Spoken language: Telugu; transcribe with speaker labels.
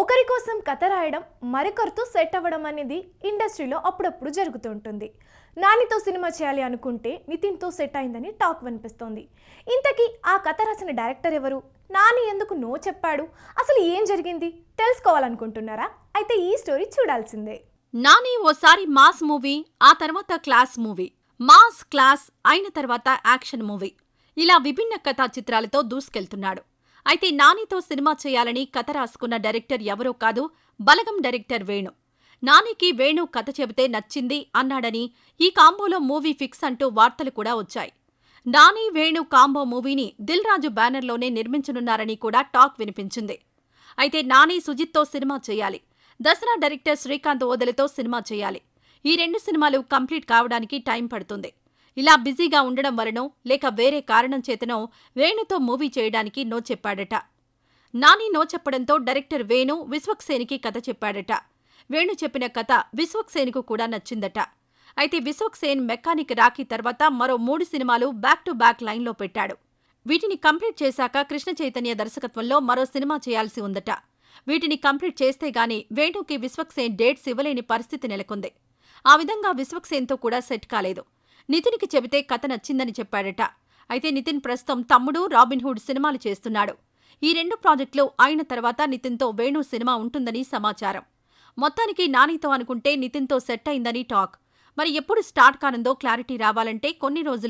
Speaker 1: ఒకరి కోసం కథ రాయడం మరొకరితో సెట్ అవ్వడం అనేది ఇండస్ట్రీలో అప్పుడప్పుడు జరుగుతూ ఉంటుంది నానితో సినిమా చేయాలి అనుకుంటే నితిన్తో సెట్ అయిందని టాక్ వినిపిస్తోంది. ఇంతకీ ఆ కథ రాసిన డైరెక్టర్ ఎవరు? నాని ఎందుకు నో చెప్పాడు? అసలు ఏం జరిగింది? తెలుసుకోవాలనుకుంటున్నారా? అయితే ఈ స్టోరీ చూడాల్సిందే.
Speaker 2: నాని ఓసారి మాస్ మూవీ ఆ తర్వాత క్లాస్ మూవీ. మాస్ క్లాస్ అయిన తర్వాత యాక్షన్ మూవీ. ఇలా విభిన్న కథా చిత్రాలతో దూసుకెళ్తున్నాడు. అయితే నానితో సినిమా చేయాలని కథ రాసుకున్న డైరెక్టర్ ఎవరో కాదు బలగం డైరెక్టర్ వేణు. నానికి వేణు కథ చెబితే నచ్చింది అన్నాడని ఈ కాంబోలో మూవీ ఫిక్స్ అంటూ వార్తలు కూడా వచ్చాయి. నాని వేణు కాంబో మూవీని దిల్ రాజు బ్యానర్లోనే నిర్మించనున్నారని కూడా టాక్ వినిపించింది. అయితే నాని సుజిత్తో సినిమా చేయాలి. దసరా డైరెక్టర్ శ్రీకాంత్ ఓదలితో సినిమా చేయాలి. ఈ రెండు సినిమాలు కంప్లీట్ కావడానికి టైం పడుతుంది. ఇలా బిజీగా ఉండడం వలనో లేక వేరే కారణం చేతనో వేణుతో మూవీ చేయడానికి నో చెప్పాడట. నాని నో చెప్పడంతో డైరెక్టర్ వేణు విశ్వక్సేనికి కథ చెప్పాడట. వేణు చెప్పిన కథ విశ్వక్సేన్కు కూడా నచ్చిందట. అయితే విశ్వక్సేన్ మెకానిక్ రాఖీ తర్వాత మరో మూడు సినిమాలు బ్యాక్ టు బ్యాక్ లైన్లో పెట్టాడు. వీటిని కంప్లీట్ చేశాక కృష్ణ చైతన్య దర్శకత్వంలో మరో సినిమా చేయాల్సి ఉందట. వీటిని కంప్లీట్ చేస్తే గాని వేణుకి విశ్వక్సేన్ డేట్స్ ఇవ్వలేని పరిస్థితి నెలకొంది. ఆ విధంగా విశ్వక్సేన్తో కూడా సెట్ కాలేదు. నితిన్కి చెబితే కథ నచ్చిందని చెప్పాడట. అయితే నితిన్ ప్రస్తుతం తమ్ముడు రాబిన్హుడ్ సినిమాలు చేస్తున్నాడు. ఈ రెండు ప్రాజెక్టులు అయిన తర్వాత నితిన్తో వేణు సినిమా ఉంటుందని సమాచారం. మొత్తానికి నానితో అనుకుంటే నితిన్తో సెట్ అయిందని టాక్. మరి ఎప్పుడు స్టార్ట్ కానుందో క్లారిటీ రావాలంటే కొన్ని రోజులు